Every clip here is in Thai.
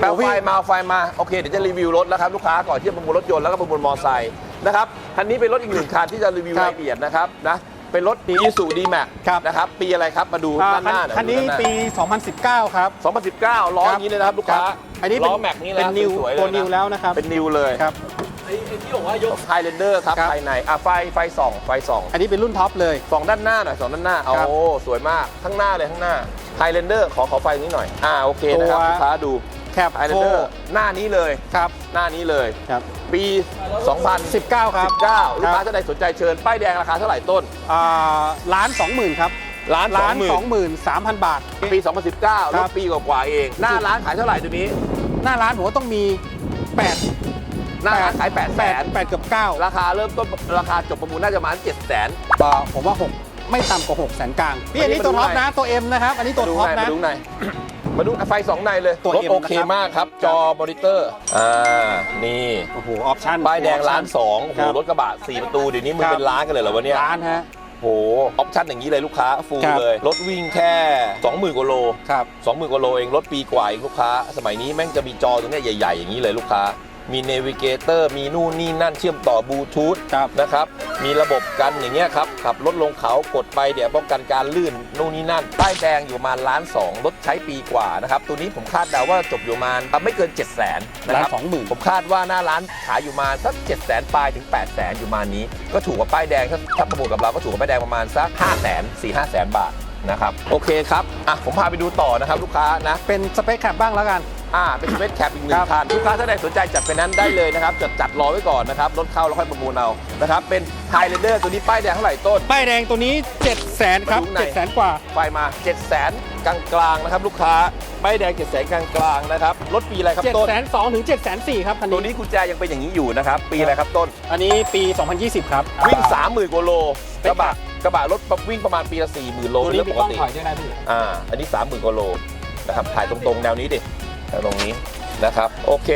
แปลไฟมาเอาไฟมาโอเคเดี๋ยวจะรีวิวรถแล้วครับลูกค้าก่อนที่จะประมูลรถยนต์แล้วก็ประมูลมอเตอร์ไซค์นะครับคันนี้เป็นรถอีกหนึ่งคันที่จะรีวิวครัราบ ยละเอียดนะครับนะเป็นรถอีซูดีแม็กครับ นะครับปีอะไรครับมาดูอ่าด้านหน้าหอยคันนี้ดูด้าหา ปี 2019 ครับ 2019 ล้ออย่างนี้เลยนะครับลูกค้าครับอันนี้เป็นล้อแม็กนี่เป็นนิวสวยๆเลยตัวนะนิวแล้วนะครับ เป็นนิวเลยครับ ไฮเลนเดอร์ครับครับ ภายในอะไฟไฟส่องไฟส่องอันนี้เป็นรุ่นท็อปเลยสองด้านหน้าหน่อยสองด้านหน้าโอ้ครับสวยมากข้างหน้าเลยข้างหน้าไฮเลนเดอร์ขอขอไฟนี้หน่อยอ่าโอเคนะครับตัว ลูกค้าดู แคปไฮเลโฟนเดอร์หน้านี้เลยครับหน้านี้เลยครับ ปี 2019 19ครับลูกค้าท่านใดสนใจเชิญ ป้ายแดงราคาเท่าไหร่ต้นอ่าล้านสองหมื่นครับล้านล้านหมื่สองหมื่นสามพันบาท ปี 2019รครัถบปีกว่าๆเอง หน้าร้านขายเท่าไหร่ตัวนี้ หน้าร้านผมว่าต้องมี 8 หน้าร้านขาย8แสน8 8เกือบ9ราคาเริ่มต้นราคาจบประมูลน่าจะประมาณ7แสนอ่าผมว่า 6 ไม่ต่ำกว่า6แสนกลางพี่อันนี้อันนี้ตัวท็อปมาดูหน่นะอยตัว M นะครับ อันนี้ตัวมาดูท็อปในนะ มาดูในมาดูไฟสองในเลยตัวรถ M โอเคนะครับ มากครับ จอมอนิเตอร์ อ่า นี่ โอ้โหออปชั่น ป้ายแดงล้านสองโอ้โหครับรถกระบะ4ประตู เดี๋ยวนี้มึงครับ เป็นล้านกันเลยเหรอวะเนี่ย ล้านฮะโห ออปชั่นอย่างนี้เลยลูกค้า ฟูลครับ เลย รถวิ่งแค่ 20,000กว่าโล ครับ 20,000กว่าโลเอง รถปีกว่าเองลูกค้า สมัยนี้แม่งจะมีจอตรงเนี้ยใหญ่ ๆ อย่างนี้เลยลูกค้า มีเนวิเกเตอร์มีนู่นนี่นั่นเชื่อมต่อบลูทูธครับนะครับ มีระบบกันอย่างเงี้ยครับ ขับรถลงเขากดไปเดี๋ยวป้องกันการลื่นนู่นนี่นั่น ป้ายแดงอยู่ประมาณล้านสองรถใช้ปีกว่านะครับ ตัวนี้ผมคาดเดาว่าจบอยู่ประมาณไม่เกิน 7 0 0 0 0นนะล้านครับสองหมื่นผมคาดว่าหน้าร้านขายอยู่มาสัก7 0 0 0 0 0ปลายถึง8 0 0 0 0 0อยู่มานี้ ก็ถูกกว่าป้ายแดงถ้าถ้าประมูลกับเราก็ถูกกว่าป้ายแดงประมาณสัก 5 0 0 0 0 0 4 5 0 0 0 0 บาทนะครับโอเคครับอะผมพาไปดูต่อนะครับลูกค้านะเป็นสเปคแคปบ้างแล้วกัน อ่าเป็นสเปซแคปอีกหนึ่ครังบคันลูกค้าท่านใดสนใจจัดไปนั้นได้เลยนะครับจัดจัดรอไว้ก่อนนะครับรถเข้าแล้วค่อยประมูลเอานะครับเป็นไฮเลนเดอร์ตัวนี้ป้ายแดงเท่าไหร่ต้น ป้ายแดงตัวนี้ 7 0 0แสนครับมาดูไหน7 0 0แสนกว่าไฟมา 7 0 0 0 0 0กลางกลางๆนะครับลูกค้าป้ายแดง7 0 0 0 0 0กลางกลางๆนะครับรถปีอะไรครับ7ต้น0 0 0 0ถึง7 0 0 0 0ครับคันตัวนี้นี้กุญแจยังเป็นอย่างนี้อยู่นะครับปีอะไรครับต้น อันนี้ปี 2020 ครับวิ่งอ่า30,000กว่าโลกระบะกระบะรถวิ่งประมาณปีละ40,000โลตัวเป็นนี้เรื่องมีปกกล้องติถอยด้วยนะพี่อ่าอันนี้ 30,000กว่าโลนะครับถ่ายตรงๆแนวนี้ดิแนว ตรงนี้นะครับ โอเค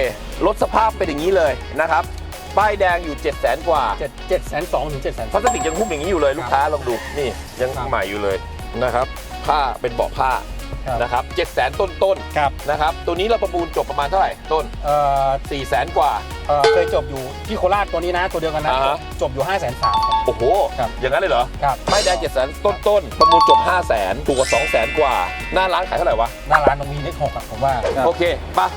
รถสภาพเป็นอย่างนี้เลยนะครับ ป้ายแดงอยู่ 7 0 0 0 0 0 กว่า7 7 2 0 0ถึง7 0 0 0พลาสติกยังหุ้มอย่างนี้อยู่เลยลูกค้าลองดูนี่ยังครับ ใหม่อยู่เลยนะครับ ผ้าเป็นเบาะผ้า ครับ นะครับ7 0 0 0 0 0ต้นต้นครับๆนะครับ ตัวนี้เราประมูลจบประมาณเท่าไหร่ต้นเอ่อ4 0 0 0 0 0กว่า เอ่อเคยจบอยู่ที่โคราชตัวนี้นะ ตัวเดียวกันนะ อ่าฮะ จบอยู่ 5 3 0 0 0ครับโอ้โห ครับ อย่างนั้นเลยเหรอ ครับป้ายแดง7 0 0 0 0 0ต้นต้นๆประมูลจบ 5 0 0 0 0 0ถูกกว่า 2 0 0 0 0 0กว่า หน้าร้านขายเท่าไหร่วะ หน้าร้านตรงนี้เลขหกอะผมว่า โอเคปะ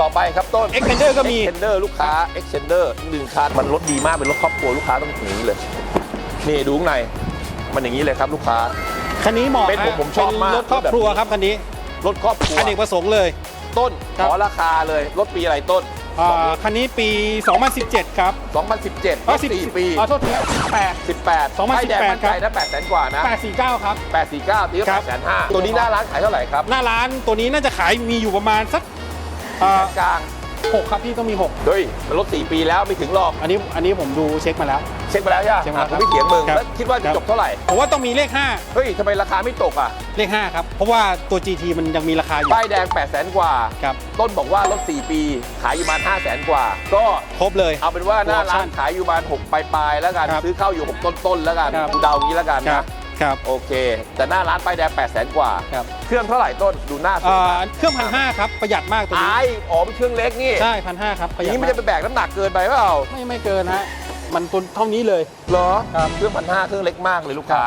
ต่อไปครับต้นเอ็กเพนเดอร์ก็มี Extender ลูกค้า Extender หนึ่งคันมันรถดีมากเป็นรถครอบครัวลูกค้าต้องอย่างนี้เลย นี่ดูข้างในมันอย่างนี้เลยครับลูกค้า คันนี้เหมาะเป็นผมฮะผมชอบมาก เป็นรถครอบครัวครับคันนี้รถครอบครัวอเนกประสงค์เลย ต้นครับขอราคาเลยรถปีอะไรต้นอ่าคันนี้ปี 2017 ครับ 2017อ๋อรถ4ปีขอโทษที8 18 2018ป้ายแดงมั่นใจนะ8แสนกว่านะ849 ครับ 849ตีก็ครับ8แสนห้าตัวนี้หน้าร้านขายเท่าไหร่ครับ หน้าร้านตัวนี้น่าจะขายมีอยู่ประมาณสักอ่ากลาง หกครับพี่ต้องมี 6 เฮ้ยมันรถ4ปีแล้วไม่ถึงหรอก อันนี้อันนี้ผมดูเช็คมาแล้ว เช็คไปแล้วใช่ไหมเช็คมาแล้วอะผมไม่เถียงมึงครับแล้วคิดว่าจะครับ จบเท่าไหร่ ผมว่าต้องมีเลข เฮ้ยทำไมราคาไม่ตกอะ5 เลข 5 ครับ เพราะว่าตัว GT มันยังมีราคาอยู่ป้ายแดง8แสนกว่า ครับ ต้นบอกว่ารถ4ปี ขายอยู่ประมาณ5แสนกว่า ก็ครบเลย เอาเป็นว่าหน้าร้านขายอยู่ประมาณ6ปลายๆแล้วกัน ครับซื้อเข้าอยู่ 6 ต้นๆแล้วกันครับกูเดาอย่างนี้แล้วกันครันะ บ ครับโอเค แต่หน้าร้านป้ายแดง8แสนกว่า ครับเครื่องเท่าไหร่ต้นดูหน้าสวยอ่มากาเครื่องพันห้าครับประหยัดมากตัวนี้ ไอ้อ๋อเป็นเครื่องเล็กนี่ใช่พันห้าครับประหอยัย่างดนี้มันมาจะกไปแบกน้ำหนักเกินไปเปล่าไม่ไม่เกินฮะมันตัวเท่านี้เลย เหรอครับ เครื่องพันห้าเครื่องเล็กมากเลยลูกค้า